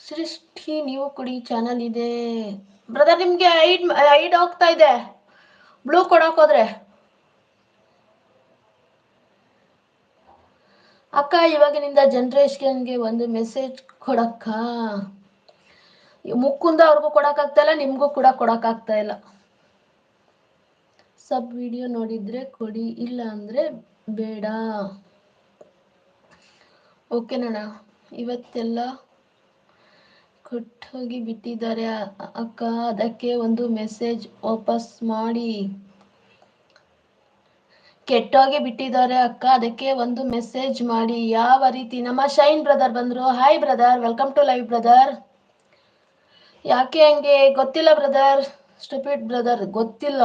ಸೃಷ್ಟಿ, ನೀವು ಕೊಡಿ ಚಾನಲ್ ಇದೆ. ಬ್ರದರ್ ನಿಮ್ಗೆ ಐಡ್ ಐಡ್ ಹೋಗ್ತಾ ಇದೆ. ಬ್ಲೂ ಕೊಡಕ್ ಹೋದ್ರೆ. ಅಕ್ಕ, ಇವಾಗಿನಿಂದ ಜನ್ರೇಷನ್ಗೆ ಒಂದು ಮೆಸೇಜ್ ಕೊಡಕ್ಕ. ಮುಕ್ಕುಂದ ಅವ್ರಿಗೂ ಕೊಡಕ್ ಆಗ್ತಾ ಇಲ್ಲ, ನಿಮ್ಗೂ ಕೂಡ ಕೊಡಕ್ ಆಗ್ತಾ ಇಲ್ಲ. ಸಬ್ ವಿಡಿಯೋ ನೋಡಿದ್ರೆ ಕೊಡಿ, ಇಲ್ಲ ಅಂದ್ರೆ ಬೇಡ. ಓಕೆ ನಣ್ಣ. ಇವತ್ತೆಲ್ಲ ಕೊಟ್ಟೋಗಿ ಬಿಟ್ಟಿದ್ದಾರೆ. ಅಕ್ಕ, ಅದಕ್ಕೆ ಒಂದು ಮೆಸೇಜ್ ವಾಪಸ್ ಮಾಡಿ. ಕೆಟ್ಟೋಗಿ ಬಿಟ್ಟಿದ್ದಾರೆ ಅಕ್ಕ, ಅದಕ್ಕೆ ಒಂದು ಮೆಸೇಜ್ ಮಾಡಿ. ಯಾವ ರೀತಿ? ನಮ್ಮ ಶೈನ್ ಬ್ರದರ್ ಬಂದ್ರು. Hi brother welcome to live brother ಯಾಕೆ ಹಂಗೆ? ಗೊತ್ತಿಲ್ಲ ಬ್ರದರ್ ಸ್ಟುಪಿಡ್ ಬ್ರದರ್ ಗೊತ್ತಿಲ್ಲ.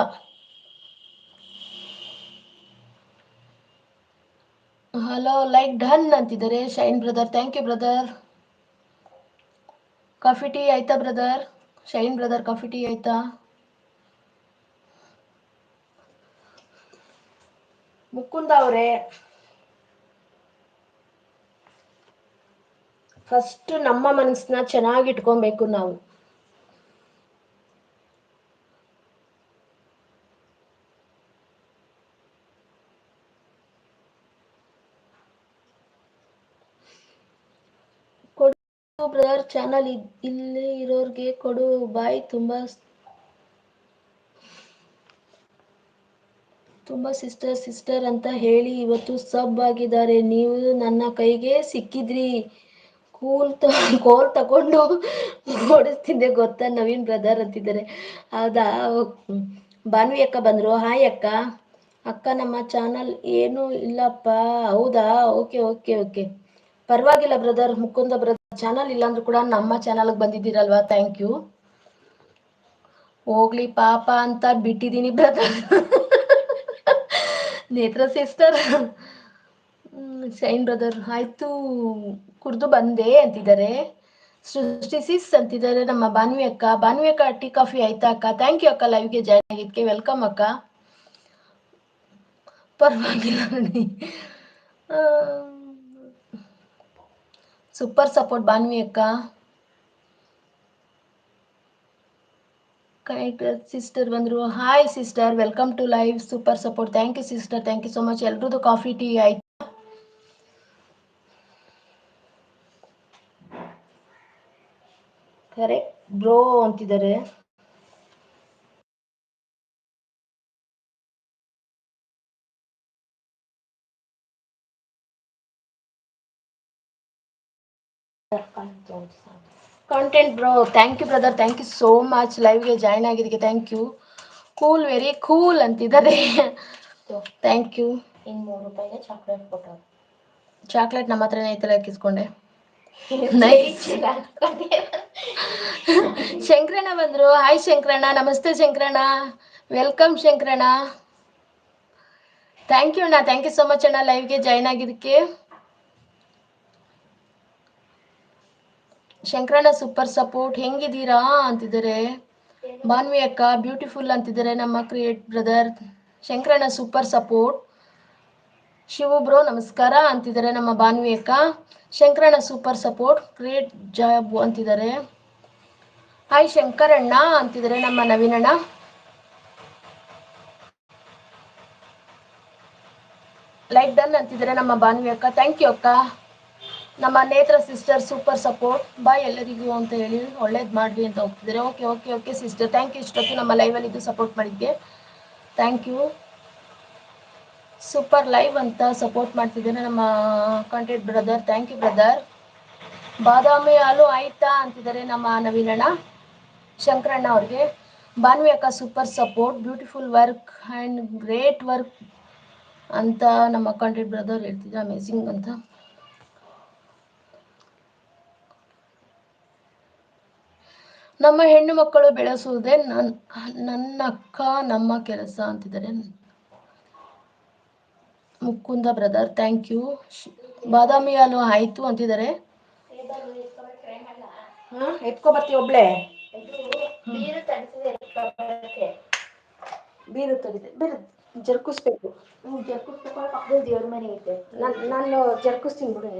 ಹಲೋ ಲೈಕ್ ಡನ್ ಅಂತಿದ್ದಾರೆ Shine brother. Thank you brother coffee tea ಆಯ್ತಾ, brother? Shine brother, coffee tea ಆಯ್ತಾ? ಮುಕುಂದ ಅವರೇ. ಫಸ್ಟ್ ನಮ್ಮ ಮನಸ್ಸನ್ನ ಚೆನ್ನಾಗಿ ಇಟ್ಕೊಬೇಕು ನಾವು ಕೊಡು ಬ್ರದರ್ ಚಾನಲ್ ಇಲ್ಲಿ ಇರೋರ್ಗೆ ಕೊಡು, ಬಾಯ್ ತುಂಬಾ ತುಂಬಾ ಸಿಸ್ಟರ್ ಸಿಸ್ಟರ್ ಅಂತ ಹೇಳಿ ಇವತ್ತು ಸಬ್ ಆಗಿದ್ದಾರೆ. ನೀವು ನನ್ನ ಕೈಗೆ ಸಿಕ್ಕಿದ್ರಿ. ಕೂಲ್ ಕೋಲ್ ತಗೊಂಡು ಓಡಿಸ್ತಿದ್ದೆ ಗೊತ್ತಾ? ನವೀನ್ ಬ್ರದರ್ ಅಂತಿದ್ದಾರೆ. ಹೌದಾ. ಭಾನ್ವಿ ಅಕ್ಕ ಬಂದ್ರು. ಹಾಯ್ ಅಕ್ಕ. ಅಕ್ಕ, ನಮ್ಮ ಚಾನಲ್ ಏನು ಇಲ್ಲಪ್ಪ. ಹೌದಾ? ಓಕೆ ಓಕೆ ಓಕೆ ಪರವಾಗಿಲ್ಲ ಬ್ರದರ್, ಮುಕುಂದ ಬ್ರದರ್ ಚಾನಲ್ ಇಲ್ಲಾಂದ್ರೂ ಕೂಡ ನಮ್ಮ ಚಾನಲ್ಗೆ ಬಂದಿದ್ದೀರಲ್ವಾ? ಥ್ಯಾಂಕ್ ಯು ಹೋಗ್ಲಿ ಪಾಪ ಅಂತ ಬಿಟ್ಟಿದ್ದೀನಿ ಬ್ರದರ್. ನೇತ್ರ ಸಿಸ್ಟರ್ ಶೈನ್ ಬ್ರದರ್, ಆಯ್ತು. ಕುರ್ದು ಬಂದೆ ಅಂತಿದ್ದಾರೆ. ಸೃಷ್ಟಿ ಸಿಸ್ ಅಂತಿದ್ದಾರೆ, ನಮ್ಮ ಭಾನ್ವಿ ಅಕ್ಕ. ಭಾನ್ವಿ ಅಕ್ಕ, ಟೀ ಕಾಫಿ ಆಯ್ತಾ ಅಕ್ಕ? ಥ್ಯಾಂಕ್ ಯು ಅಕ್ಕ ಲೈವ್ಗೆ ಜಾಯ್ನ್ ಆಗಿದ್ಕೆ ವೆಲ್ಕಮ್ ಅಕ್ಕ. ಪರವಾಗಿಲ್ಲ ನೋಡಿ ಸೂಪರ್ ಸಪೋರ್ಟ್ ಭಾನ್ವಿ ಅಕ್ಕ. ಕನೆಕ್ಟ್ ಸಿಸ್ಟರ್ ಬಂದರು. Hi sister welcome to live super support thank you sister thank you so much ಎಲ್ರದ್ದು coffee tea ಆಯ್ತು? ಕರೆಕ್ಟ್ ಬ್ರೋ ಅಂತಿದ್ದಾರೆ. Content bro thank you brother thank you so much ಲೈವ್ಗೆ join ಆಗಿದ್ದಕ್ಕೆ thank you cool very cool ಅಂತಿದ್ದಾರೆ. Thank you ಇನ್ನೂರು ರೂಪಾಯಿಗೆ chocolate ಕೊಟ್ಟರು chocolate ನಮ್ಮ ಹತ್ರನೇ ಐತಲ್ಲ ಹಾಕಿಸ್ಕೊಂಡೆ. ಶಂಕರಣ್ಣ ಬಂದ್ರು. ಹಾಯ್ ಶಂಕರಣ್ಣ. ನಮಸ್ತೆ ಶಂಕರಣ್ಣ. Welcome Shankaranna. ಥ್ಯಾಂಕ್ ಯು ಅಣ್ಣ. ಥ್ಯಾಂಕ್ ಯು ಸೊ ಮಚ್ ಅಣ್ಣ. ಲೈವ್ಗೆ ಜಾಯ್ನ್ ಆಗಿದ್ದಕ್ಕೆ. ಶಂಕರಣ್ಣ ಸೂಪರ್ ಸಪೋರ್ಟ್ ಹೆಂಗಿದ್ದೀರಾ ಅಂತಿದ್ದಾರೆ. ಭಾನ್ವಿ ಅಕ್ಕ ಬ್ಯೂಟಿಫುಲ್ ಅಂತಿದ್ದಾರೆ ನಮ್ಮ ಕ್ರಿಯೇಟ್ ಬ್ರದರ್ ಶಂಕರಣ್ಣ ಸೂಪರ್ ಸಪೋರ್ಟ್ ಶಿವು ಬ್ರೋ ನಮಸ್ಕಾರ ಅಂತಿದ್ದಾರೆ ನಮ್ಮ ಭಾನ್ವಿ ಅಕ್ಕ. ಶಂಕರಣ್ಣ ಸೂಪರ್ ಸಪೋರ್ಟ್ ಕ್ರಿಯೇಟ್ ಜಾಬ್ ಅಂತಿದ್ದಾರೆ. ಹಾಯ್ ಶಂಕರಣ್ಣ ಅಂತಿದ್ದಾರೆ ನಮ್ಮ ನವೀನಣ್ಣ. ಲೈಕ್ ಡನ್ ಅಂತಿದ್ದಾರೆ ನಮ್ಮ ಭಾನ್ವಿ ಅಕ್ಕ. ಥ್ಯಾಂಕ್ ಯು ಅಕ್ಕ. ನಮ್ಮ ನೇತ್ರ ಸಿಸ್ಟರ್ ಸೂಪರ್ ಸಪೋರ್ಟ್. ಬಾಯ್ ಎಲ್ಲರಿಗೂ ಅಂತ ಹೇಳಿ ಒಳ್ಳೇದು ಮಾಡ್ರಿ ಅಂತ ಹೋಗ್ತಿದ್ದಾರೆ okay okay okay sister thank you ಇಷ್ಟೊತ್ತು ನಮ್ಮ ಲೈವಲ್ಲಿ ಇದು ಸಪೋರ್ಟ್ ಮಾಡಿದ್ದೆ ಥ್ಯಾಂಕ್ ಯು ಸೂಪರ್ ಲೈವ್ ಅಂತ ಸಪೋರ್ಟ್ ಮಾಡ್ತಿದ್ದಾರೆ ನಮ್ಮ content brother thank you brother ಬಾದಾಮಿ ಹಾಲು ಆಯ್ತಾ ಅಂತಿದ್ದಾರೆ ನಮ್ಮ ನವೀನಣ್ಣ ಶಂಕರಣ್ಣ ಅವ್ರಿಗೆ. ಭಾನ್ವಿ ಅಕ್ಕ super support beautiful work and great work ಅಂತ ನಮ್ಮ ಕಂಟೆಂಟ್ ಬ್ರದರ್ ಹೇಳ್ತಿದ್ರು. ಅಮೇಝಿಂಗ್ ಅಂತ. ನಮ್ಮ ಹೆಣ್ಣು ಮಕ್ಕಳು ಬೆಳೆಸುವುದೇ ನನ್ ನನ್ನ ಅಕ್ಕ ನಮ್ಮ ಕೆಲಸ ಅಂತಿದ್ದಾರೆ. ಮುಕುಂದ ಬ್ರದರ್ ಥ್ಯಾಂಕ್ ಯು ಬಾದಾಮಿ ಹಾಲು ಆಯ್ತು ಅಂತಿದ್ದಾರೆ. ಹಾ ಎತ್ಕೊ ಬರ್ತೀವಿ ಒಬ್ಳೆ? ಬೀರು ಬೀರು ಜರ್ಕಿಸ್ಬೇಕು. ಜರ್ಕುಸ್ಬೇಕು ಪಕ್ಕದಲ್ಲಿ ದೇವ್ರ ಮನೆ ಐತೆ. ನಾನು ನಾನು ಜರ್ಕಿಸ್ತೀನಿ ಬಿಡು.